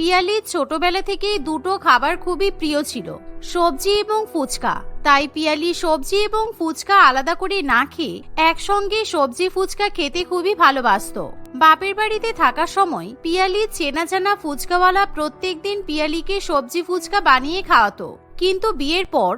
পিয়ালির ছোটবেলা থেকেই দুটো খাবার খুবই প্রিয় ছিল, সবজি এবং ফুচকা। তাই পিয়ালি সবজি এবং ফুচকা আলাদা করে না খেয়ে একসঙ্গে সবজি ফুচকা খেতে খুবই ভালোবাসত। বাপের বাড়িতে থাকার সময় পিয়ালি চেনা জানা ফুচকাওয়ালা প্রত্যেক দিন পিয়ালিকে সবজি ফুচকা বানিয়ে খাওয়াতো। কিন্তু বিয়ের পর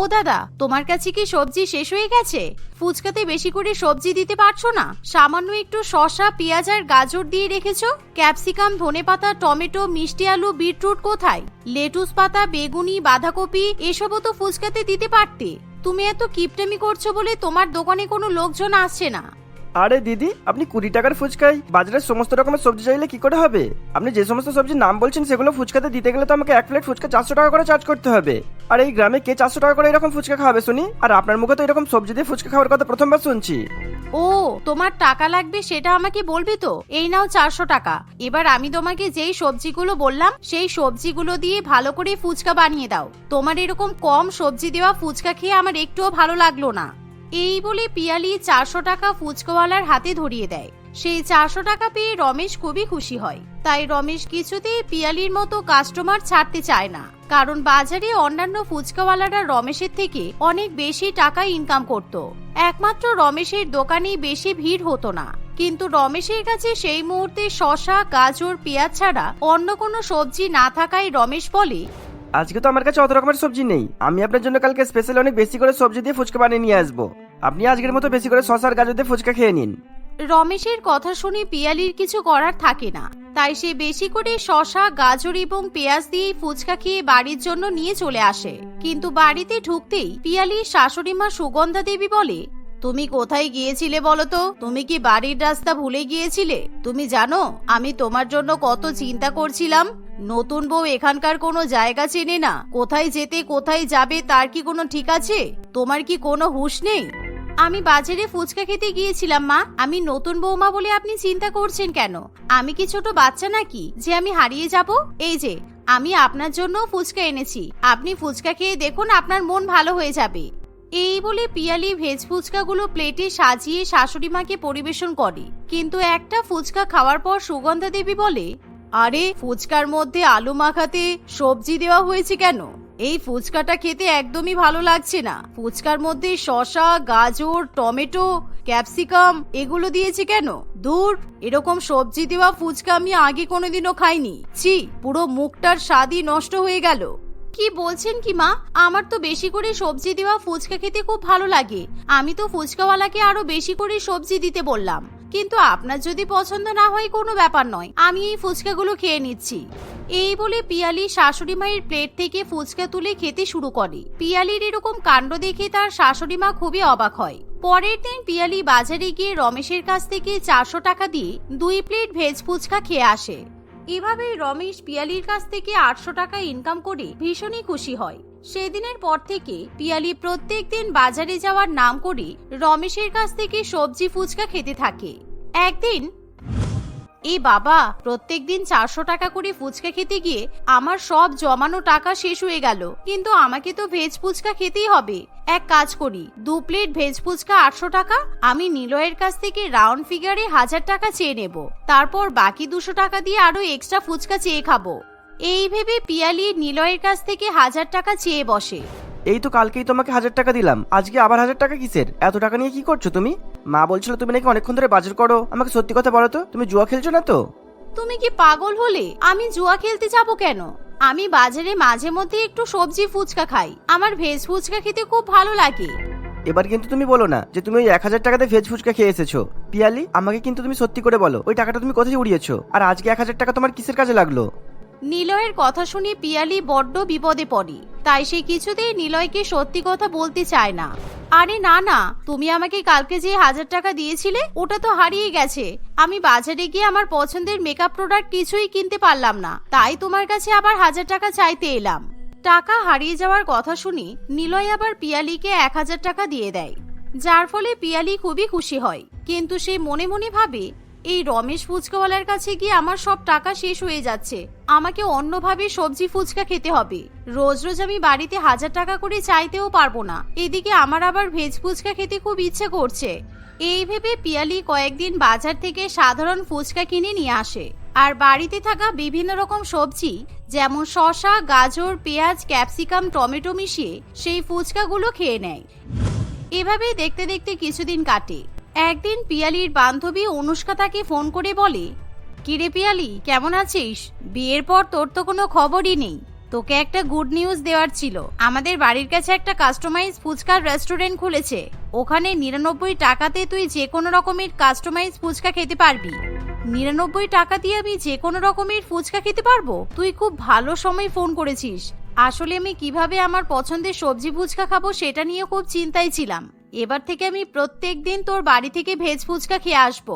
ও দাদা, তোমার কাছে কি সবজি শেষ হয়ে গেছে? ফুচকাতে বেশি করে সবজি দিতে পারছ না? সামান্য একটু শশা পেঁয়াজ আর গাজর দিয়ে রেখেছো? ক্যাপসিকাম ধনে পাতা টমেটো, মিষ্টি আলু, বিটরুট কোথায়? লেটুস পাতা, বেগুনি, বাঁধাকপি, এসবও তো ফুচকাতে দিতে পারতে। তুমি এত কিপটামি করছ বলে তোমার দোকানে কোনো লোকজন আসছে না। আরে দিদি, আপনি কুড়ি টাকার ফুচকায় বাজারের সমস্ত রকমের সবজি চাইলে কি করে হবে? আপনি যে সমস্ত সবজির নাম বলছেন, সেগুলো ফুচকাতে দিতে গেলে তো আমাকে এক প্লেট ফুচকা চারশো টাকা করে চার্জ করতে হবে। আর এই গ্রামে কে চারশো টাকা করে এরকম ফুচকা খাওয়াবে শুনি? আর আপনার মুখে তো এরকম সবজি দিয়ে ফুচকা খাওয়ার কথা প্রথমবার শুনছি। ও, তোমার টাকা লাগবে সেটা আমাকে বলবি তো? এই নাও চারশো টাকা। এবার আমি তোমাকে যেই সবজিগুলো বললাম, সেই সবজিগুলো দিয়ে ভালো করে ফুচকা বানিয়ে দাও। তোমার এরকম কম সবজি দেওয়া ফুচকা খেয়ে আমার একটুও ভালো লাগল না। এই বলে পিয়ালি চারশো টাকা ফুচকাওয়ালার হাতে ধরিয়ে দেয়। সেই চারশো টাকা পেয়ে রমেশ খুবই খুশি হয়। তাই রমেশ কিছুতেই পিয়ালির মতো কাস্টমার ছাড়তে চায় না। কারণ বাজারে অন্যান্য ফুচকাওয়ালারা রমেশের থেকে অনেক বেশি টাকা ইনকাম করত। একমাত্র রমেশের দোকানেই বেশি ভিড় হতো না। কিন্তু রমেশের কাছে সেই মুহূর্তে শশা গাজর, পেঁয়াজ ছাড়া অন্য কোনো সবজি না থাকায় রমেশ বলে আজকে তো আমার কাছে অত রকমের সবজি নেই। আমি আপনার জন্য কালকে স্পেশাল অনেক বেশি করে সবজি দিয়ে ফুচকা বানিয়ে নিয়ে আসব। আপনি আজকের মতো বেশি করে শশার গাজর দিয়ে ফুচকা খেয়ে নিন। রমেশের কথা শুনে পিয়ালির কিছু করার থাকে না। তাই সে বেশি করে শশা, গাজর এবং পেঁয়াজ দিয়ে ফুচকা খেয়ে বাড়ির জন্য নিয়ে চলে আসে। কিন্তু বাড়িতে ঢুকতেই পিয়ালির শাশুড়ি মা সুগন্ধা দেবী বলে তুমি কোথায় গিয়েছিলে বলো তো? তুমি কি বাড়ির রাস্তা ভুলে গিয়েছিলে? তুমি জানো, আমি তোমার জন্য কত চিন্তা করছিলাম। নতুন বউ এখানকার কোনো জায়গা চেনে না। কোথায় যেতে, কোথায় যাবে, তার কি কোনো ঠিক আছে? তোমার কি কোনো হুঁশ নেই? আমি বাজারে ফুচকা খেতে গিয়েছিলাম, মা। আমি নতুন বৌমা বলে আপনি চিন্তা করছেন কেন? আমি কি ছোট বাচ্চা নাকি, যে আমি হারিয়ে যাব? এই যে, আমি আপনার জন্য ফুচকা এনেছি। আপনি ফুচকা খেয়ে দেখুন আপনার মন ভালো হয়ে যাবে। এই বলে পিয়ালি ভেজ ফুচকাগুলো প্লেটে সাজিয়ে শাশুড়ি মাকে পরিবেশন করে। কিন্তু একটা ফুচকা খাওয়ার পর সুগন্ধা দেবী বলে, আরে, ফুচকার মধ্যে আলু মাখাতে সবজি দেওয়া হয়েছে কেন? এই ফুচকাটা খেতে একদমই ভালো লাগছে না। ফুচকার মধ্যে শসা, গাজর, টমেটো, ক্যাপসিকাম এগুলো দিয়েছে কেন? দূর এরকম সবজি দেওয়া ফুচকা আমি আগে কোনোদিনও খাইনি। ছি, পুরো মুখটার স্বাদই নষ্ট হয়ে গেল। কি বলছেন কি মা? আমার তো বেশি করে সবজি দেওয়া ফুচকা খেতে খুব ভালো লাগে। আমি তো ফুচকাওয়ালাকে আরও বেশি করে সবজি দিতে বললাম। কিন্তু আপনার যদি পছন্দ না হয় কোনো ব্যাপার নয়। আমি এই ফুচকাগুলো খেয়ে নিচ্ছি। এই বলে পিয়ালি শাশুড়ি মায়ের প্লেট থেকে ফুচকা তুলে খেতে শুরু করে। পিয়ালির এরকম কাণ্ড দেখে তার শাশুড়ি মা খুবই অবাক হয়। পরের দিন পিয়ালি বাজারে গিয়ে রমেশের কাছ থেকে চারশো টাকা দিয়ে দুই প্লেট ভেজ ফুচকা খেয়ে আসে। এভাবে রমেশ পিয়ালির কাছ থেকে আটশো টাকা ইনকাম করে ভীষণই খুশি হয়। সেদিনের পর থেকে পিয়ালি প্রত্যেক দিন বাজারে যাওয়ার নাম করে রমেশের কাছ থেকে সবজি ফুচকা খেতে থাকে। একদিন এ বাবা, প্রত্যেকদিন চারশো টাকা করে ফুচকা খেতে গিয়ে আমার সব জমানো টাকা শেষ হয়ে গেল। কিন্তু আমাকে তো ভেজ ফুচকা খেতেই হবে। এক কাজ করি, দু প্লেট ভেজ ফুচকা আটশো টাকা, আমি নিলয়ের কাছ থেকে রাউন্ড ফিগারে হাজার টাকা চেয়ে নেব। তারপর বাকি দুশো টাকা দিয়ে আরও এক্সট্রা ফুচকা চেয়ে খাব। এই ভেবে পিয়ালি নিলয়ের কাছ থেকে হাজার টাকা চেয়ে বসে। এই তো কালকেই তোমাকে হাজার টাকা দিলাম, আজকে আবার হাজার টাকা কিসের? এত টাকা নিয়ে কি করছ তুমি? মা বলছিল তুমি নাকি অনেকক্ষণ ধরে বাজার করো। আমাকে সত্যি কথা বলো তো তুমি জুয়া খেলছো না তো? তুমি কি পাগল হলে? আমি জুয়া খেলতে যাব কেন? আমি বাজারে মাঝে মধ্যে একটু সবজি ফুচকা খাই। আমার ভেজ ফুচকা খেতে খুব ভালো লাগে। এবার কিন্তু তুমি বলো না যে তুমি ওই এক হাজার টাকাতে ভেজ ফুচকা খেয়ে এসেছ। পিয়ালি আমাকে কিন্তু তুমি সত্যি করে বলো ওই টাকাটা তুমি কোথায় উড়িয়েছো? আর আজকে এক হাজার টাকা তোমার কিসের কাজে লাগল? নিলয়ের কথা শুনে পিয়ালি বড্ড বিপদে পড়ে। তাই সে কিছুতেই নিলয়কে সত্যি কথা বলতে চায় না। আরে না না, তুমি আমাকে কালকে যে হাজার টাকা দিয়েছিলে, ওটা তো হারিয়ে গেছে। আমি বাজারে গিয়ে আমার পছন্দের মেকআপ প্রোডাক্ট কিছুই কিনতে পারলাম না। তাই তোমার কাছে আবার হাজার টাকা চাইতে এলাম। টাকা হারিয়ে যাওয়ার কথা শুনি নিলয় আবার পিয়ালিকে এক হাজার টাকা দিয়ে দেয়। যার ফলে পিয়ালি খুবই খুশি হয়। কিন্তু সে মনে মনে ভাবে এই রমেশ ফুচকাওয়ালার কাছে গিয়ে আমার সব টাকা শেষ হয়ে যাচ্ছে। আমাকে অন্যভাবে সবজি ফুচকা খেতে হবে। রোজ রোজ আমি বাড়িতে হাজার টাকা করে চাইতেও পারব না। এদিকে আমার আবার ভেজ ফুচকা খেতে খুব ইচ্ছে করছে। এই ভেবে পিয়ালি কয়েকদিন বাজার থেকে সাধারণ ফুচকা কিনে নিয়ে আসে। আর বাড়িতে থাকা বিভিন্ন রকম সবজি, যেমন শশা গাজর, পেঁয়াজ, ক্যাপসিকাম, টমেটো মিশিয়ে সেই ফুচকাগুলো খেয়ে নেয়। এভাবেই দেখতে দেখতে কিছুদিন কাটে। একদিন পিয়ালির বান্ধবী অনুষ্কা তাকে ফোন করে বলে, কিরে পিয়ালি, কেমন আছিস? বিয়ের পর তোর তো কোনো খবরই নেই। তোকে একটা গুড নিউজ দেওয়ার ছিল। আমাদের বাড়ির কাছে একটা কাস্টমাইজ ফুচকার রেস্টুরেন্ট খুলেছে। ওখানে নিরানব্বই টাকাতে তুই যে কোনো রকমের কাস্টমাইজ ফুচকা খেতে পারবি। নিরানব্বই টাকা দিয়ে আমি যে কোনো রকমের ফুচকা খেতে পারব? তুই খুব ভালো সময় ফোন করেছিস। আসলে আমি কীভাবে আমার পছন্দের সবজি ফুচকা খাব সেটা নিয়ে খুব চিন্তায় ছিলাম। এবার থেকে আমি প্রত্যেক দিন তোর বাড়ি থেকে ভেজ ফুচকা খেয়ে আসব।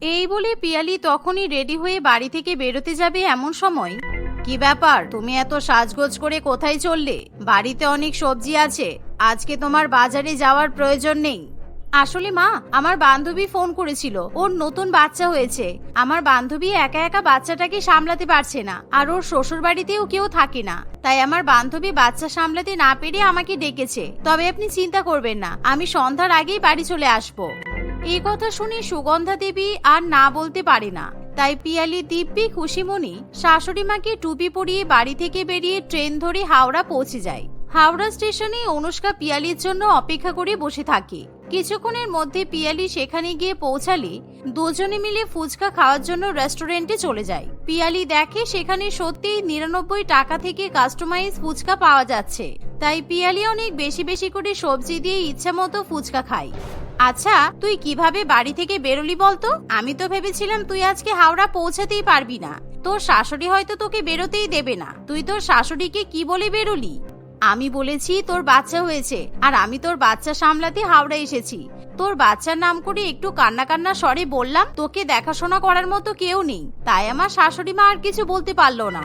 এই বলে পিয়ালি তখনই রেডি হয়ে বাড়ি থেকে বেরোতে যাবে এমন সময়। কি ব্যাপার? তুমি এত সাজগোজ করে কোথায় চললে? বাড়িতে অনেক সবজি আছে। আজকে তোমার বাজারে যাওয়ার প্রয়োজন নেই। আসলে মা, আমার বান্ধবী ফোন করেছিল। ওর নতুন বাচ্চা হয়েছে। আমার বান্ধবী একা একা বাচ্চাটাকে সামলাতে পারছে না, আর ওর শ্বশুর বাড়িতেও কেউ থাকে না। তাই আমার বান্ধবী বাচ্চা সামলাতে না পেরে আমাকে ডেকেছে। তবে আপনি চিন্তা করবেন না, আমি সন্ধ্যার আগেই বাড়ি চলে আসব। এই কথা শুনে সুগন্ধা দেবী আর না বলতে পারে না। তাই পিয়ালি, দিব্যি, খুশিমণি, শাশুড়ি মাকে টুপি পরিয়ে বাড়ি থেকে বেরিয়ে ট্রেন ধরে হাওড়া পৌঁছে যায়। হাওড়া স্টেশনে অনুষ্কা পিয়ালির জন্য অপেক্ষা করে বসে থাকে। কিছুক্ষণের মধ্যে পিয়ালি সেখানে গিয়ে পৌঁছালে দুজনে মিলে ফুচকা খাওয়ার জন্য রেস্টুরেন্টে চলে যায়। পিয়ালি দেখে সেখানে সত্যিই নিরানব্বই টাকা থেকে কাস্টমাইজ ফুচকা পাওয়া যাচ্ছে। তাই পিয়ালি অনেক বেশি বেশি করে সবজি দিয়ে ইচ্ছা মতো ফুচকা খায়। আচ্ছা তুই কীভাবে বাড়ি থেকে বেরোলি বলতো? আমি তো ভেবেছিলাম তুই আজকে হাওড়া পৌঁছাতেই পারবি না। তোর শাশুড়ি হয়তো তোকে বেরোতেই দেবে না। তুই তোর শাশুড়িকে কি বলে বেরোলি? আমি বলেছি তোর বাচ্চা হয়েছে, আর আমি তোর বাচ্চা সামলাতে হাওড়া এসেছি। তোর বাচ্চার নাম করে একটু কান্না কান্না স্বরে বললাম, তোকে দেখাশোনা করার মতো কেউ নেই, তাই আমার শাশুড়ি মা আর কিছু বলতে পারল না।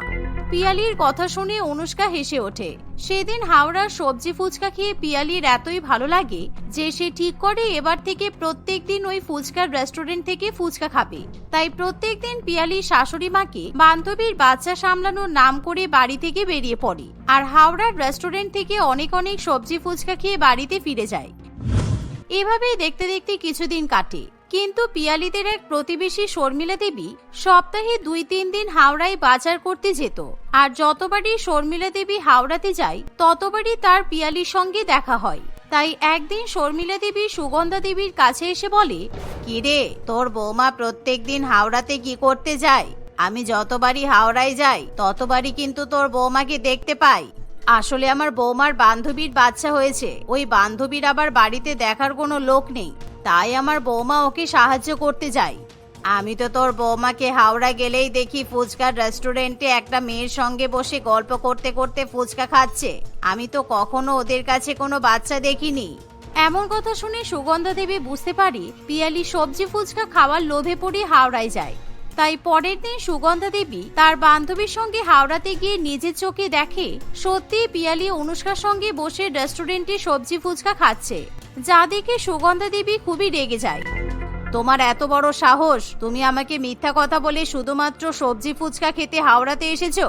পিয়ালির কথা শুনে অনুষ্কা হেসে ওঠে। সেদিন হাওড়ার সবজি ফুচকা খেয়ে পিয়ালির এতই ভালো লাগে যে সে ঠিক করে এবার থেকে প্রত্যেক দিন ওই ফুচকার রেস্টুরেন্ট থেকে ফুচকা খাবে। তাই প্রত্যেক দিন পিয়ালির শাশুড়ি মাকে বান্ধবীর বাচ্চা সামলানোর নাম করে বাড়ি থেকে বেরিয়ে পড়ে আর হাওড়ার রেস্টুরেন্ট থেকে অনেক অনেক সবজি ফুচকা খেয়ে বাড়িতে ফিরে যায়। এভাবেই দেখতে দেখতে কিছুদিন কাটে। কিন্তু পিয়ালিদের এক প্রতিবেশী শর্মিলা দেবী সপ্তাহে দুই তিন দিন হাওড়ায় বাজার করতে যেত। আর যতবারই শর্মিলা দেবী হাওড়াতে যায়, ততবারই তার পিয়ালির সঙ্গে দেখা হয়। তাই একদিন শর্মিলা দেবী সুগন্ধা দেবীর কাছে এসে বলে, কিরে, তোর বৌমা প্রত্যেক দিন হাওড়াতে কি করতে যায়? আমি যতবারই হাওড়ায় যাই, ততবারই কিন্তু তোর বৌমাকে দেখতে পাই। আসলে আমার বৌমার বান্ধবীর বাচ্চা হয়েছে। ওই বান্ধবীর আবার বাড়িতে দেখার কোনো লোক নেই। তাই আমার বৌমা ওকে সাহায্য করতে যায় আমি তো তোর বৌমাকে হাওড়া গেলেই দেখি ফুচকার রেস্টুরেন্টে একটা মেয়ের সঙ্গে বসে গল্প করতে করতে ফুচকা খাচ্ছে। আমি তো কখনো ওদের কাছে কোনো বাচ্চা দেখিনি। এমন কথা শুনে সুগন্ধা দেবী বুঝতে পারি পিয়ালি সবজি ফুচকা খাওয়ার লোভে পড়ে হাওড়ায় যায়। তাই পরের দিন সুগন্ধা দেবী তার বান্ধবীর সঙ্গে হাওড়াতে গিয়ে নিজের চোখে দেখে সত্যি পিয়ালি অনুষ্কার সঙ্গে বসে রেস্টুরেন্টে সবজি ফুচকা খাচ্ছে। যা দেখে সুগন্ধা দেবী খুবই রেগে যায়। তোমার এত বড় সাহস, তুমি আমাকে মিথ্যা কথা বলে শুধুমাত্র সবজি ফুচকা খেতে হাওড়াতে এসেছ?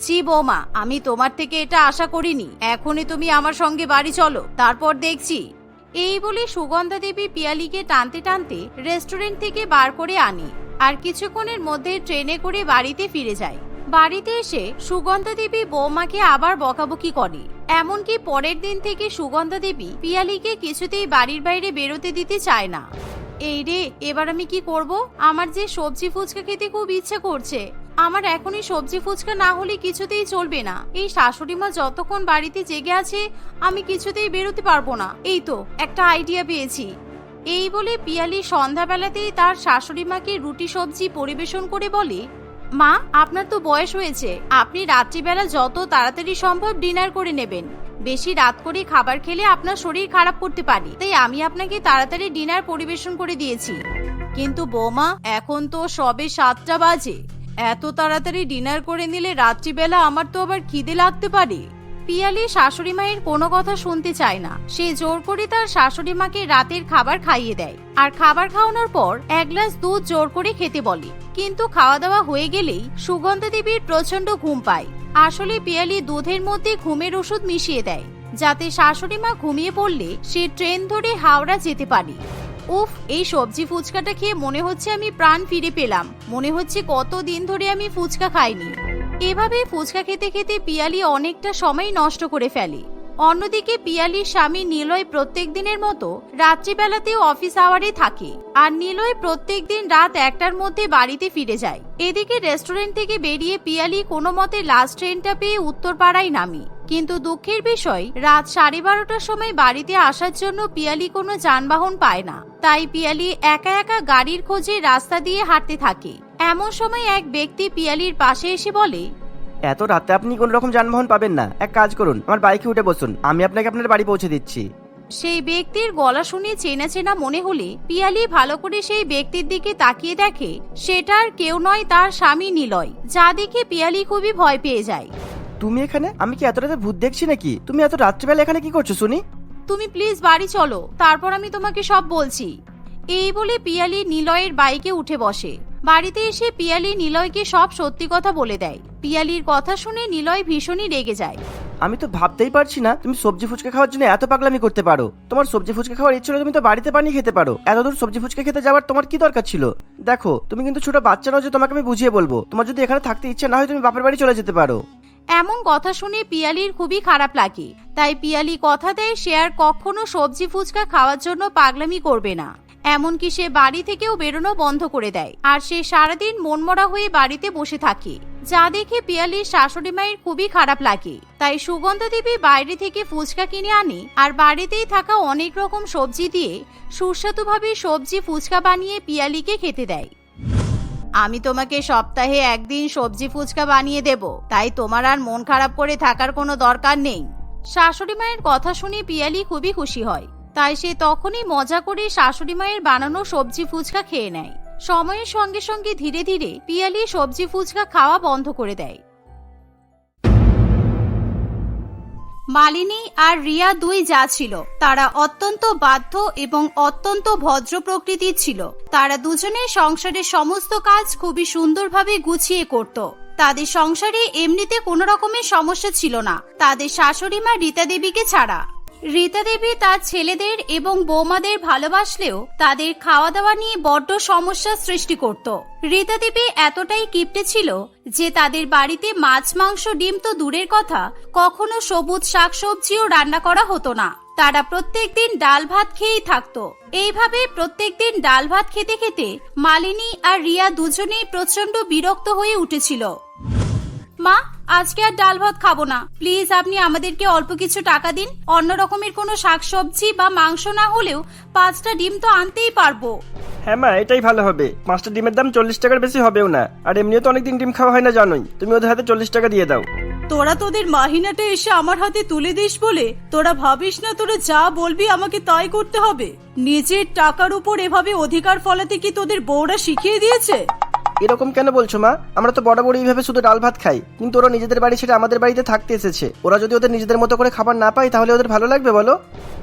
ছি বৌমা, আমি তোমার থেকে এটা আশা করিনি। এখনই তুমি আমার সঙ্গে বাড়ি চলো, তারপর দেখছি। এই বলে সুগন্ধা দেবী পিয়ালিকে টানতে টানতে রেস্টুরেন্ট থেকে বার করে আনি আর কিছুক্ষণের মধ্যে ট্রেনে করে বাড়িতে ফিরে যায়। বাড়িতে এসে সুগন্ধা দেবী বৌমাকে আবার বকাবকি করে। এমনকি পরের দিন থেকে সুগন্ধা দেবী পিয়ালিকে কিছুতেই বাড়ির বাইরে বেরোতে দিতে চায় না। এই রে, এবার আমি কি করব? আমার যে সবজি ফুচকা খেতে খুব ইচ্ছে করছে। আমার এখনই সবজি ফুচকা না হলে কিছুতেই চলবে না। এই শাশুড়ি মা যতক্ষণ বাড়িতে জেগে আছে, আমি কিছুতেই বেরোতে পারব না। এই তো, একটা আইডিয়া পেয়েছি। এই বলে পিয়ালি সন্ধ্যাবেলাতেই তার শাশুড়ি মাকে রুটি সবজি পরিবেশন করে বলে মা, আপনার তো বয়স হয়েছে। আপনি রাত্রিবেলা যত তাড়াতাড়ি সম্ভব ডিনার করে নেবেন। বেশি রাত করে খাবার খেলে আপনার শরীর খারাপ করতে পারে। তাই আমি আপনাকে তাড়াতাড়ি ডিনার পরিবেশন করে দিয়েছি। কিন্তু বৌমা, এখন তো সবে সাতটা বাজে। এত তাড়াতাড়ি ডিনার করে নিলে রাত্রিবেলা আমার তো আবার খিদে লাগতে পারে। পিয়ালি শাশুড়ি মায়ের কোনো কথা শুনতে চায় না। সে জোর করে তার শাশুড়ি মাকে রাতের খাবার খাইয়ে দেয়। আর খাবার খাওয়ানোর পর এক গ্লাস দুধ জোর করে খেতে বলে। কিন্তু খাওয়া দাওয়া হয়ে গেলেই সুগন্ধা দেবীর প্রচণ্ড ঘুম পায়। আসলে পিয়ালি দুধের মধ্যে ঘুমের ওষুধ মিশিয়ে দেয়, যাতে শাশুড়ি মা ঘুমিয়ে পড়লে সে ট্রেন ধরে হাওড়া যেতে পারে। উফ, এই সবজি ফুচকাটা খেয়ে মনে হচ্ছে আমি প্রাণ ফিরে পেলাম। মনে হচ্ছে কত দিন ধরে আমি ফুচকা খাইনি। এভাবে ফুচকা খেতে খেতে পিয়ালি অনেকটা সময় নষ্ট করে ফেলে। অন্যদিকে পিয়ালির স্বামী নিলয় প্রত্যেক দিনের মতো রাত্রিবেলাতেও অফিস আওয়ারে থাকে আর নিলয় প্রত্যেক দিন রাত একটার মধ্যে বাড়িতে ফিরে যায়। এদিকে রেস্টুরেন্ট থেকে বেরিয়ে পিয়ালি কোনো মতে লাস্ট ট্রেনটা পেয়ে উত্তরপাড়ায় নামি। কিন্তু দুঃখের বিষয় রাত সাড়ে বারোটার সময় বাড়িতে আসার জন্য পিয়ালি কোনো যানবাহন পায় না। তাই পিয়ালি একা একা গাড়ির খোঁজে রাস্তা দিয়ে হাঁটতে থাকে। এমন সময় এক ব্যক্তি পিয়ালির পাশে এসে বলে এত রাতে আপনি কোন রকম যানবাহন পাবেন না। এক কাজ করুন আমার বাইকে উঠে বসুন। আমি আপনাকে আপনার বাড়ি পৌঁছে দিচ্ছি। সেই ব্যক্তির গলা শুনে চেনা চেনা মনে হলে পিয়ালি ভালো করে সেই ব্যক্তির দিকে তাকিয়ে দেখে সেটার কেউ নয় তার স্বামী নিলয়। যা দেখে পিয়ালি খুবই ভয় পেয়ে যায়। তুমি এখানে? আমি কি এত রাতে ভূত দেখছি নাকি? তুমি এত রাত্রিবেলা এখানে কি করছ শুনি? তুমি প্লিজ বাড়ি চলো। তারপর আমি তোমাকে সব বলছি। এই বলে পিয়ালি নিলয়ের বাইকে উঠে বসে। বাড়িতে এসে পিয়ালি নিলয়কে সব সত্যি কথা বলে দেয়। পিয়ালির কথা শুনে নিলয় ভীষণই রেগে যায়। আমি তো ভাবতেই পারছি না তুমি সবজি ফুচকা খাওয়ার জন্য এত পাগলামি করতে পারো। তোমার সবজি ফুচকা খাওয়ার ইচ্ছে হলে তুমি তো বাড়িতে বানিয়ে খেতে পারো। এত দূর সবজি ফুচকা খেতে যাওয়ার তোমার কি দরকার ছিল? দেখো তুমি কিন্তু ছোট বাচ্চা নও যে তোমাকে আমি বুঝিয়ে বলব। তোমার যদি এখানে থাকতে ইচ্ছে না হয় তুমি বাপের বাড়ি চলে যেতে পারো। এমন কথা শুনে পিয়ালির খুবই খারাপ লাগে। তাই পিয়ালি কথা দেয় সে আর কখনো সবজি ফুচকা খাওয়ার জন্য পাগলামি করবে না। এমনকি সে বাড়ি থেকেও বেরোনো বন্ধ করে দেয়। আর সে সারাদিন মনমরা হয়ে বাড়িতে বসে থাকে। যা দেখে পিয়ালির শাশুড়ি মায়ের খুবই খারাপ লাগে। তাই সুগন্ধা দেবী বাইরে থেকে ফুচকা কিনে আনে আর বাড়িতেই থাকা অনেক রকম সবজি দিয়ে সুস্বাদুভাবে সবজি ফুচকা বানিয়ে পিয়ালিকে খেতে দেয়। আমি তোমাকে সপ্তাহে একদিন সবজি ফুচকা বানিয়ে দেব, তাই তোমার আর মন খারাপ করে থাকার কোনো দরকার নেই। শাশুড়ি মায়ের কথা শুনে পিয়ালি খুবই খুশি হয়, তাই সে তখনই মজা করে শাশুড়ি মায়ের বানানো সবজি ফুচকা খেয়ে নেয়। সময়ের সঙ্গে সঙ্গে ধীরে ধীরে পিয়ালি সবজি ফুচকা খাওয়া বন্ধ করে দেয়। মালিনী আর রিয়া দুই যা ছিল, তারা অত্যন্ত বাধ্য এবং অত্যন্ত ভদ্র প্রকৃতির ছিল। তারা দুজনে সংসারের সমস্ত কাজ খুবই সুন্দরভাবে গুছিয়ে করত। তাদের সংসারে এমনিতে কোনো রকমের সমস্যা ছিল না। তাদের শাশুড়ি মা রীতা দেবীকে ছাড়া। রীতা দেবী তার ছেলেদের এবং বৌমাদের ভালোবাসলেও তাদের খাওয়া দাওয়া নিয়ে বড্ড সমস্যার সৃষ্টি করত। রীতা দেবী এতটাই কিপটে ছিল যে তাদের বাড়িতে মাছ, মাংস, ডিম তো দূরের কথা, কখনো সবুজ শাকসবজিও রান্না করা হতো না। তারা প্রত্যেকদিন ডাল ভাত খেয়েই থাকতো। এইভাবে প্রত্যেকদিন ডাল ভাত খেতে খেতে মালিনী আর রিয়া দুজনেই প্রচণ্ড বিরক্ত হয়ে উঠেছিল। মা আজকে আর ডাল ভাত খাব না। প্লিজ আপনি আমাদেরকে অল্প কিছু টাকা দিন। অন্য রকমের কোনো শাকসবজি বা মাংস না হলেও পাঁচটা ডিম তো আনতেই পারব। হ্যাঁ মা এটাই ভালো হবে। পাঁচটা ডিমের দাম চল্লিশ টাকার বেশি হবেও না। আর এমনিও তো অনেকদিন ডিম খাওয়া হয় না জানোই। তুমি ওদের হাতে চল্লিশ টাকা দিয়ে দাও। তোরা তোদের মাহিনাটা এসে আমার হাতে তুলে দিস বলে তোরা ভাবিস না তোরা যা বলবি আমাকে তাই করতে হবে? নিজের টাকার উপর এভাবে অধিকার ফলাতে কি তোদের বউরা শিখিয়ে দিয়েছে? এরকম কেন বলছো মা? আমরা তো বড় বড় এইভাবে শুধু ডাল ভাত খাই। কিন্তু ওরা নিজেদের বাড়ি ছেড়ে আমাদের বাড়িতে থাকতে এসেছে। ওরা যদি ওদের নিজেদের মতো করে খাবার না পায় তাহলে ওদের ভালো লাগবে বলো?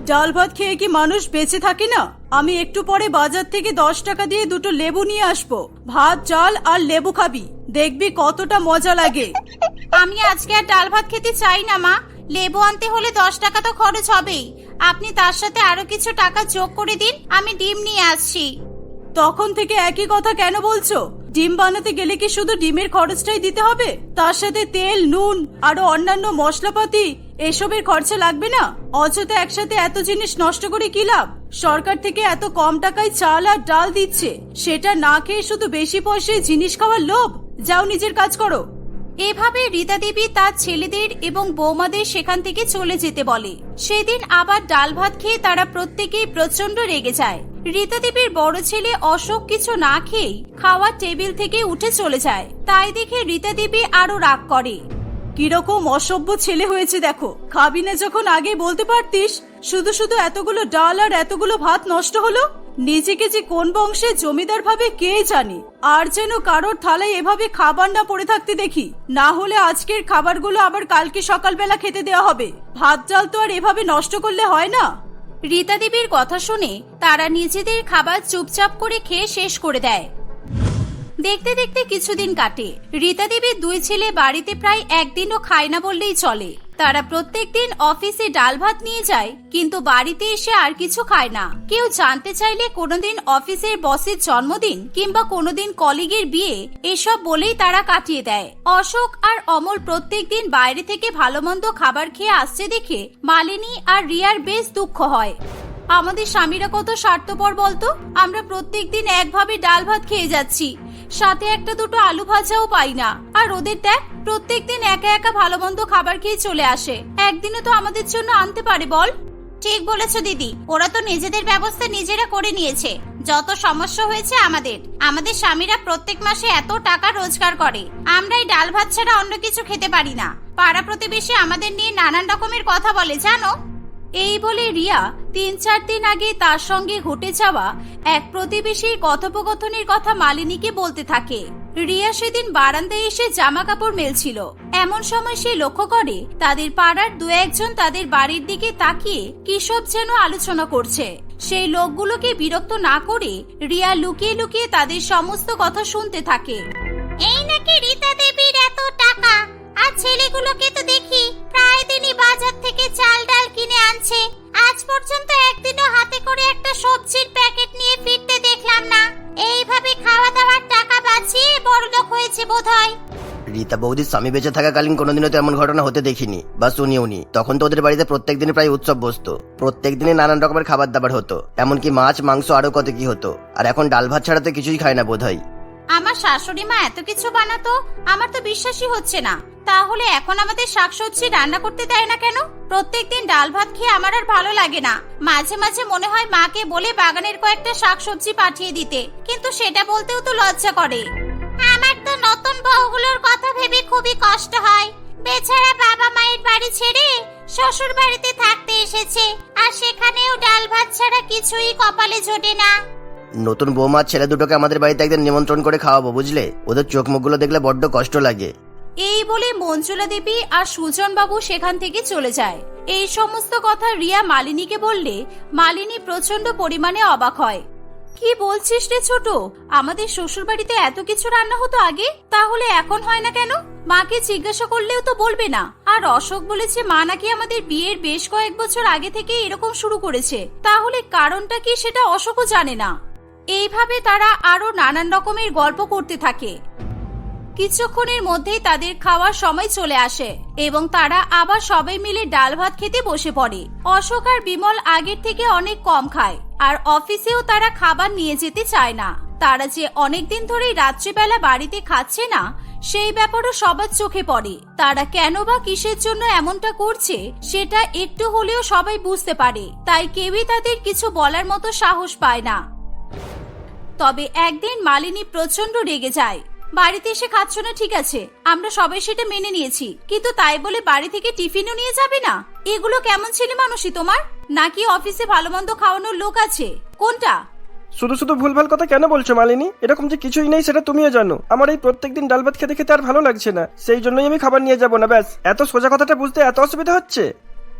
ডাল ভাত খেয়ে কি মানুষ বেঁচে থাকে না? আমি একটু পরে বাজার থেকে দশ টাকা দিয়ে দুটো লেবু নিয়ে আসব। ভাত চাল আর লেবু খাবি। দেখবি কতটা মজা লাগে। আমি আজকে আর ডাল ভাত খেতে চাই না মা। লেবু আনতে হলে দশ টাকা তো খরচ হবেই। আপনি তার সাথে আরও কিছু টাকা যোগ করে দিন আমি ডিম নিয়ে আসছি। তখন থেকে একই কথা কেন বলছো? ডিম বানাতে গেলে কি শুধু ডিমের খরচটাই দিতে হবে? তার সাথে তেল, নুন, আরও অন্যান্য মশলাপাতি, এসবের খরচা লাগবে না? অযথা একসাথে এত জিনিস নষ্ট করে কি লাভ? সরকার থেকে এত কম টাকায় চাল আর ডাল দিচ্ছে, সেটা না খেয়ে শুধু বেশি পয়সায় জিনিস খাওয়ার লোভ? যাও নিজের কাজ করো। এভাবে রীতা দেবী তার ছেলেদের এবং বৌমাদের সেখান থেকে চলে যেতে বলে। সেদিন আবার ডাল ভাত খেয়ে তারা প্রত্যেকেই প্রচণ্ড রেগে যায়। রীতা দেবীর বড় ছেলে অশোক কিছু না খেয়েই খাওয়ার টেবিল থেকে উঠে চলে যায়। তাই দেখে রীতা দেবী আরও রাগ করে। কীরকম অসভ্য ছেলে হয়েছে দেখো। খাবি না যখন আগে বলতে পারতিস, শুধু শুধু এতগুলো ডাল আর এতগুলো ভাত নষ্ট হলো? নিজেকে যে কোন বংশে জমিদার ভাবে কে জানে? আর যেন কারোর থালায় এভাবে খাবার না পড়ে থাকতে দেখি। না হলে আজকের খাবারগুলো আবার কালকে সকালবেলা খেতে দেওয়া হবে। ভাত ডাল তো আর এভাবে নষ্ট করলে হয় না? রীতা দেবীর কথা শুনে তারা নিজেদের খাবার চুপচাপ করে খেয়ে শেষ করে দেয়। দেখতে দেখতে কিছুদিন কাটে। রীতা দেবীর দুই ছেলে বাড়িতে প্রায় একদিনও খায় না বললেই চলে। তারা প্রত্যেকদিন অফিসে ডাল ভাত নিয়ে যায়, কিন্তু বাড়িতে এসে আর কিছু খায় না। কেউ জানতে চাইলে কোনোদিন অফিসের বসের জন্মদিন কিংবা কোনোদিন কলিগের বিয়ে, এসব বলেই তারা কাটিয়ে দেয়। অশোক আর অমল প্রত্যেকদিন বাইরে থেকে ভালো মন্দ খাবার খেয়ে আসছে দেখে মালিনী আর রিয়ার বেশ দুঃখ হয়। আমাদের স্বামীরা কত স্বার্থপর বলতো? আমরা প্রত্যেকদিন একভাবে ডাল ভাত খেয়ে যাচ্ছি। সাথে একটা দুটো আলু ভাজাও পাই না। আর ওদের দেখ, প্রত্যেকদিন একা একা ভালো মন্দ খাবার খেয়ে চলে আসে। একদিনে তো আমাদের জন্য আনতে পারে বল। ঠিক বলেছ দিদি, ওরা তো নিজেদের ব্যবস্থা নিজেরা করে নিয়েছে। যত সমস্যা হয়েছে আমাদের। আমাদের স্বামীরা প্রত্যেক মাসে এত টাকা রোজগার করে। আমরা এই ডাল ভাত ছাড়া অন্য কিছু খেতে পারি না। পাড়া প্রতিবেশী আমাদের নিয়ে নানান রকমের কথা বলে, জানো? এই বলে রিয়া তিন চার দিন আগে তার সঙ্গে ঘটে যাওয়া এক প্রতিবেশীর কথোপকথনের কথা মালিনীকে বলতে থাকে। রিয়া সেদিন বারান্দায় এসে জামা কাপড় মেলছিল। এমন সময় সে লক্ষ্য করে তাদের পাড়ার দু একজন তাদের বাড়ির দিকে তাকিয়ে কিসব যেন আলোচনা করছে। সেই লোকগুলোকে বিরক্ত না করে রিয়া লুকিয়ে লুকিয়ে তাদের সমস্ত কথা শুনতে থাকে। এই নাকি রীতা দেবীর বৌদির স্বামী বেঁচে থাকাকালীন কোনোদিনও তো এমন ঘটনা হতে দেখিনি, বা শুনিও নি। তখন তো ওদের বাড়িতে প্রত্যেক দিনই প্রায় উৎসব বসতো। প্রত্যেক দিনই নানান রকমের খাবার দাবার হতো। এমনকি মাছ, মাংস, আরও কত কি হতো। আর এখন ডাল ভাত ছাড়া তো কিছুই খায় না বোধহয়। আমার শাশুড়ি মা এত কিছু বানাতো, আমার তো বিশ্বাসই হচ্ছে না। তাহলে এখন আমাদের শাকসবজি রান্না করতে দেয় না কেন? প্রত্যেকদিন ডাল ভাত খেয়ে আমার আর ভালো লাগে না। মাঝে মাঝে মনে হয় মাকে বলে বাগানের কয়েকটা শাকসবজি পাঠিয়ে দিতে। কিন্তু সেটা বলতেও তো লজ্জা করে। আমার তো নতুন বউগুলোর কথা ভেবে খুবই কষ্ট হয়। বেচারা বাবা মায়ের বাড়ি ছেড়ে শ্বশুর বাড়িতে থাকতে এসেছে আর সেখানেও ডাল ভাত ছাড়া কিছুই কপালে জোটে না। নতুন বৌমার ছেলে দুটোকে আমাদের বাড়িতে একদিন নিমন্ত্রণ করে খাওয়াবো বুঝলে? ওদের চোখ মুখগুলো দেখলে বড্ড কষ্ট লাগে। এই বলে মঞ্জুলা দেবী আর সুজন বাবু সেখান থেকে চলে যায়। এই সমস্ত কথা রিয়া মালিনীকে বললে মালিনী প্রচণ্ড পরিমাণে অবাক হয়। কি বলছিস রে ছোট? আমাদের শ্বশুর বাড়িতে এত কিছু রান্না হতো আগে? তাহলে এখন হয় না কেন? মাকে জিজ্ঞাসা করলেও তো বলবে না। আর অশোক বলেছে মা নাকি আমাদের বিয়ের বেশ কয়েক বছর আগে থেকে এরকম শুরু করেছে। তাহলে কারণটা কি সেটা অশোকও জানে না। এইভাবে তারা আরও নানান রকমের গল্প করতে থাকে। কিছুক্ষণের মধ্যেই তাদের খাওয়ার সময় চলে আসে এবং তারা আবার সবাই মিলে ডাল ভাত খেতে বসে পড়ে। অশোক আর বিমল আগের থেকে অনেক কম খায়। আর অফিসেও তারা খাবার নিয়ে যেতে চায় না। তারা যে অনেকদিন ধরেই রাত্রিবেলা বাড়িতে খাচ্ছে না, সেই ব্যাপারও সবার চোখে পড়ে। তারা কেন বা কিসের জন্য এমনটা করছে, সেটা একটু হলেও সবাই বুঝতে পারে। তাই কেউই তাদের কিছু বলার মতো সাহস পায় না। তবে একদিন মালিনী প্রচণ্ড রেগে যায়। বাড়িতে এসে খাচ্ছ না, ঠিক আছে। আমরা সবাই সেটা মেনে নিয়েছি। কিন্তু তাই বলে বাড়ি থেকে টিফিনও নিয়ে যাবে না? এগুলো কেমন ছেলে মানুষই তোমার? নাকি অফিসে ভালো মন্দ খাওয়ানোর লোক আছে? কোনটা? শুধু শুধু ভুলভাল কথা কেন বলছো মালিনী? এরকম যে কিছুই নেই সেটা তুমিও জানো। আমার এই প্রত্যেকদিন ডাল ভাত খেতে খেতে আর ভালো লাগছে না। সেই জন্যই আমি খাবার নিয়ে যাব না ব্যাস। এত সোজা কথাটা বুঝতে এত অসুবিধা হচ্ছে?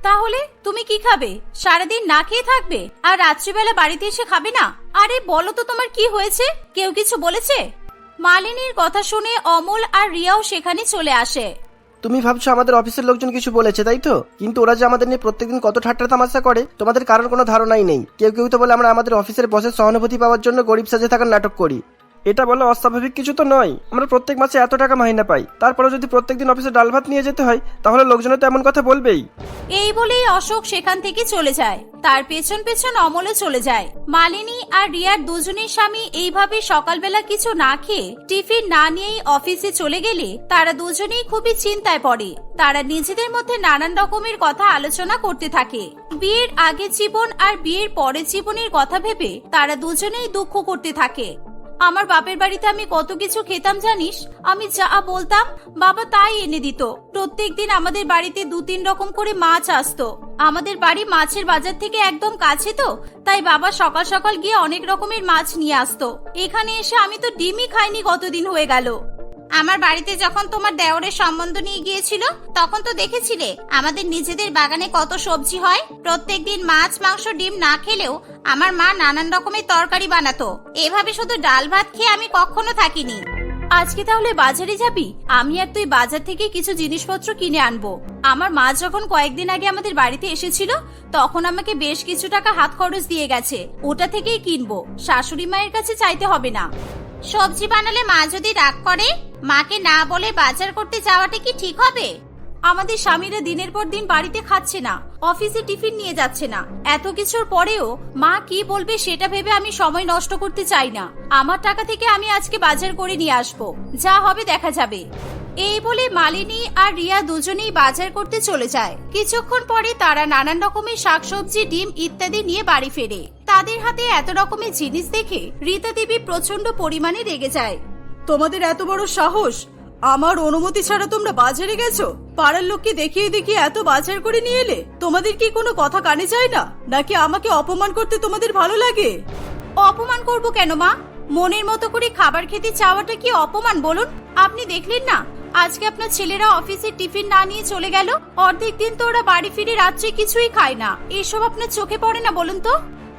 তাহলে তুমি কি খাবে? সারাদিন না খেয়ে থাকবে? আর রাত্রিবেলা বাড়িতে এসে খাবে না? আরে বলো তো তোমার কি হয়েছে? কেউ কিছু বলেছে? মালিনীর কথা শুনে অমল আর রিয়াও সেখানে চলে আসে। তুমি ভাবছ আমাদের অফিসের লোকজন কিছু বলেছে, তাই তো? কিন্তু ওরা যে আমাদের নিয়ে প্রত্যেকদিন কত ঠাট্টা তামাশা করে, তোমাদের কারোর কোনো ধারণাই নেই। কেউ কেউ তো বলে আমরা আমাদের অফিসের বসের সহানুভূতি পাওয়ার জন্য গরিব সাজে থাকার নাটক করি। এটা বলো অস্বাভাবিক কিছু তো নয়। আমরা প্রত্যেক মাসে এত টাকা মাহিনা পাই। তারপরে যদি প্রত্যেকদিন অফিসে ডাল ভাত নিয়ে যেতে হয়, তাহলে লোকজনও তো এমন কথা বলবেই। এই বলেই অশোক সেখান থেকে চলে যায়। তার পেছন পেছন অমলে চলে যায়। মালিনী আর রিয়ার দুজনের স্বামী এইভাবে সকালবেলা কিছু না খেয়ে টিফিন না নিয়েই অফিসে চলে গেলে তারা দুজনেই খুবই চিন্তায় পড়ে। তারা নিজেদের মধ্যে নানান রকমের কথা আলোচনা করতে থাকে। বিয়ের আগে জীবন আর বিয়ের পরের জীবনের কথা ভেবে তারা দুজনেই দুঃখ করতে থাকে। আমার বাপের বাড়িতে আমি কত কিছু খেতাম জানিস? আমি যা বলতাম, বাবা তাই এনে দিত। প্রত্যেক দিন আমাদের বাড়িতে দু তিন রকম করে মাছ আসতো। আমাদের বাড়ি মাছের বাজার থেকে একদম কাছে তো, তাই বাবা সকাল সকাল গিয়ে অনেক রকমের মাছ নিয়ে আসতো। এখানে এসে আমি তো ডিমই খাইনি কতদিন হয়ে গেল। আমার বাড়িতে যখন তোমার দেওরের সম্বন্ধ নিয়ে গিয়েছিল তখন তো দেখেছিলে আমাদের নিজেদের বাগানে কত সবজি হয়। প্রত্যেকদিন মাছ মাংস ডিম না খেলেও আমার মা নানান রকমের তরকারি বানাতো। এভাবে শুধু ডাল ভাত খেয়ে আমি কখনো থাকিনি। আজকে তাহলে বাজারে যাবি? আমি আর তুই বাজার থেকে কিছু জিনিসপত্র কিনে আনব। আমার মা যখন কয়েকদিন আগে আমাদের বাড়িতে এসেছিল তখন আমাকে বেশ কিছু টাকা হাত খরচ দিয়ে গেছে। ওটা থেকেই কিনবো। শাশুড়ি মায়ের কাছে চাইতে হবে না। সবজি বানালে মা যদি রাগ করে মাকে না বলে বাজার করতে যাওয়াটা কি ঠিক হবে? আমাদের স্বামীরা দিনের পর দিন বাড়িতে খাচ্ছে না, অফিসে টিফিন নিয়ে যাচ্ছে না। এত কিছুর পরেও মা কি বলবে সেটা ভেবে আমি সময় নষ্ট করতে চাই না। আমার টাকা থেকে আমি আজকে বাজার করে নিয়ে আসব। যা হবে দেখা যাবে। এই বলে মালিনী আর রিয়া দুজনেই বাজার করতে চলে যায়। কিছুক্ষণ পরে তারা নানান রকমের শাকসবজি, ডিম ইত্যাদি নিয়ে বাড়ি ফেরে। তাদের হাতে এত রকমের জিনিস দেখে রীতা দেবী প্রচণ্ড পরিমাণে রেগে যায়। তোমাদের এত বড় সাহস? আমার অনুমতি ছাড়া তোমরা বাজারে গেছো? পাড়ার লোককে দেখিয়ে দেখিয়ে এত বাজার করে নিয়ে এলে? তোমাদের কি কোনো কথা কানে যায় না? নাকি আমাকে অপমান করতে তোমাদের ভালো লাগে? অপমান করব কেন মা? মনের মতো করে খাবার খেতে চাওয়াটা কি অপমান বলুন? আপনি দেখলেন না? আজকে আপনার ছেলেরা অফিসে টিফিন না নিয়ে চলে গেল। অর্ধেক দিন তো ওরা বাড়ি ফিরে রাত্রে কিছুই খায় না। এসব আপনার চোখে পড়ে না বলুন তো?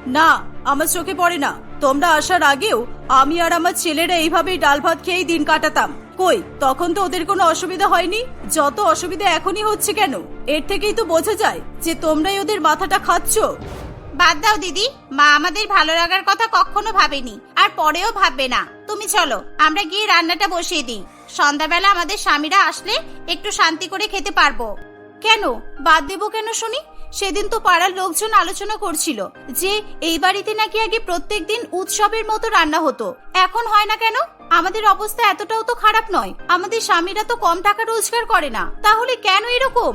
না আমার চোখে পড়ে না। তোমরা আসার আগেও আমি আর আমার ছেলেরা এইভাবেই ডাল ভাত খেয়েই দিন কাটাতাম। কই তখন তো ওদের কোনো অসুবিধা হয়নি? যত অসুবিধা এখনই হচ্ছে কেন? এর থেকেই তো বোঝা যায় যে তোমরাই ওদের মাথাটা খাচ্ছ। বাদ দাও দিদি মা আমাদের ভালো লাগার কথা কখনো ভাবেনি আর পরেও ভাববে না। তুমি চলো আমরা গিয়ে রান্নাটা বসিয়ে দিই। সন্ধ্যাবেলা আমাদের স্বামীরা আসলে একটু শান্তি করে খেতে পারব। কেন? বাদ দেবো কেন শুনি? সেদিন তো পাড়ার লোকজন আলোচনা করছিল যে এই বাড়িতে নাকি আগে প্রত্যেক দিন উৎসবের মতো রান্না হতো। এখন হয় না কেন? আমাদের অবস্থা এতটাও তো খারাপ নয়। আমাদের স্বামীরা তো কম টাকা রোজগার করে না। তাহলে কেন এরকম?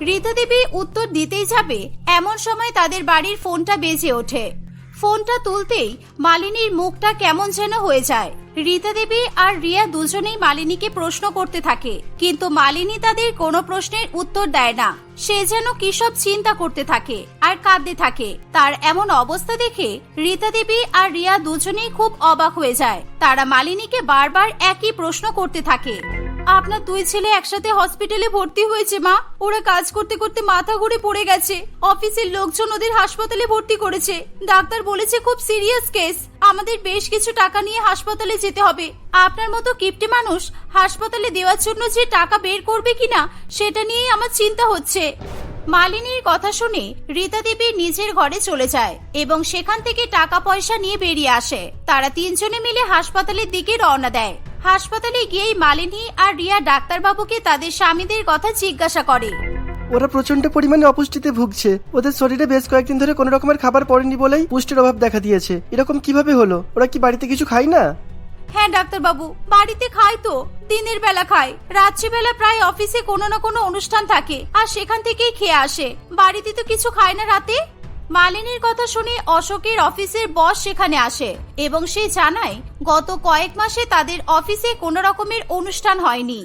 রীতা দেবী উত্তর দিতেই যাবে, এমন সময় তাদের বাড়ির ফোনটা বেজে ওঠে। ফোনটা তুলতেই মালিনীর মুখটা কেমন যেন হয়ে যায়। রীতা দেবী আর রিয়া দুজনেই মালিনীকে প্রশ্ন করতে থাকে, কিন্তু মালিনী তাদের কোনো প্রশ্নের উত্তর দেয় না। সে যেন কি সব চিন্তা করতে থাকে আর কাঁদতে থাকে। তার এমন অবস্থা দেখে রীতা দেবী আর রিয়া দুজনেই খুব অবাক হয়ে যায়। তারা মালিনীকে বারবার একই প্রশ্ন করতে থাকে। আপনার দুই ছেলে একসাথে হসপিটালে ভর্তি হয়েছে, মা। ওরা কাজ করতে করতে মাথা ঘুরে পড়ে গেছে। অফিসের লোকজন ওদের হাসপাতালে ভর্তি করেছে। ডাক্তার বলেছে খুব সিরিয়াস কেস। আমাদের বেশ কিছু টাকা নিয়ে হাসপাতালে যেতে হবে। আপনার মতো কিপটে মানুষ হাসপাতালে দেওয়ার জন্য যে টাকা বের করবে কিনা, সেটা নিয়েই আমার চিন্তা হচ্ছে। মালিনীর কথা শুনে রীতা দেবী নিজের ঘরে চলে যায় এবং সেখান থেকে টাকা পয়সা নিয়ে বেরিয়ে আসে। তারা তিনজনে মিলে হাসপাতালের দিকে রওনা দেয়। হাসপাতালে গিয়েই মালিনী আর রিয়া ডাক্তারবাবুকে তাদের স্বামীদের কথা জিজ্ঞাসা করে। ওরা প্রচণ্ড পরিমাণে অপুষ্টিতে ভুগছে। ওদের শরীরে বেশ কয়েকদিন ধরে কোনো রকমের খাবার পড়েনি বলেই পুষ্টির অভাব দেখা দিয়েছে। এরকম কীভাবে হলো? ওরা কি বাড়িতে কিছু খায় না? হ্যাঁ ডাক্তারবাবু, বাড়িতে খায় তো। দিনের বেলা খায়। রাত্রিবেলা প্রায় অফিসে কোনো না কোনো অনুষ্ঠান থাকে আর সেখান থেকেই খেয়ে আসে। বাড়িতে তো কিছু খায় না রাতে? মালিনীর কথা শুনে অশোকের অফিসের বস সেখানে আসে এবং সে জানায়, গত কয়েক মাসে তাদের অফিসে কোনো রকমের অনুষ্ঠান হয়নি।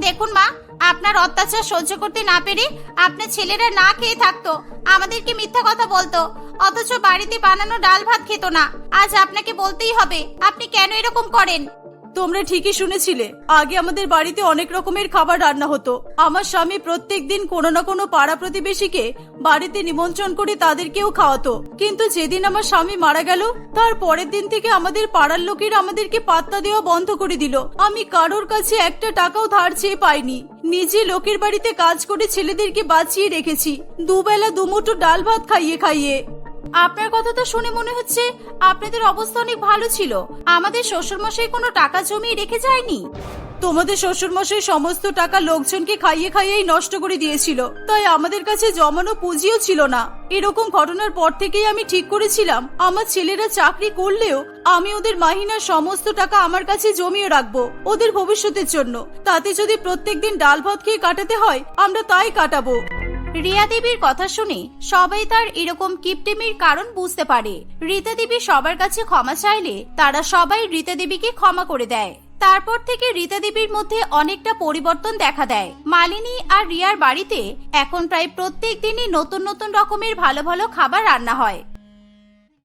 দেখুন মা আপনার অত্যাচার সহ্য করতে না পেরে আপনার ছেলেরা না খেয়ে থাকতো। আমাদেরকে মিথ্যা কথা বলতো। অথচ বাড়িতে বানানো ডাল ভাত খেত না। আজ আপনাকে বলতেই হবে, আপনি কেন এরকম করেন? তোমরা ঠিকই শুনেছিলে, আগে আমাদের বাড়িতে অনেক রকমের খাবার রান্না হতো। আমার স্বামী প্রত্যেক দিন কোনো না কোনো পাড়া প্রতিবেশীকে বাড়িতে নিমন্ত্রণ করে তাদেরকেও খাওয়াতো। কিন্তু যেদিন আমার স্বামী মারা গেল, তার পরের দিন থেকে আমাদের পাড়ার লোকেরা আমাদেরকে পাত্তা দেওয়া বন্ধ করে দিল। আমি কারোর কাছে একটা টাকাও ধার চেয়ে পাইনি। নিজে লোকের বাড়িতে কাজ করে ছেলেদেরকে বাঁচিয়ে রেখেছি। দুবেলা দুমুঠো ডাল ভাত খাইয়ে খাইয়ে। আপনার কথা তো শুনে মনে হচ্ছে আপনাদের অবস্থা অনেক ভালো ছিল। আমাদের শ্বশুরমশাই কোনো টাকা জমিয়ে রেখে যায়নি। তোমাদের শ্বশুরমশাই সমস্ত টাকা লোকজনকে খাইয়ে খাইয়েই নষ্ট করে দিয়েছিল। তাই আমাদের কাছে জমানো পুঁজিও ছিল না। এরকম ঘটনার পর থেকেই আমি ঠিক করেছিলাম। আমার ছেলেরা চাকরি করলেও আমি ওদের মাহিনার সমস্ত টাকা আমার কাছে জমিয়ে রাখব ওদের ভবিষ্যতের জন্য। তাতে যদি প্রত্যেকদিন ডাল ভাত খেয়ে কাটাতে হয়, আমরা তাই কাটাবো। রিয়া দেবীর কথা শুনে সবাই তার এরকম কিপটেমির কারণ বুঝতে পারে। রীতা দেবী সবার কাছে ক্ষমা চাইলে তারা সবাই রীতা দেবীকে ক্ষমা করে দেয়। তারপর থেকে রীতা দেবীর মধ্যে অনেকটা পরিবর্তন দেখা দেয়। মালিনী আর রিয়ার বাড়িতে এখন প্রায় প্রত্যেক দিনই নতুন নতুন রকমের ভালো ভালো খাবার রান্না হয়।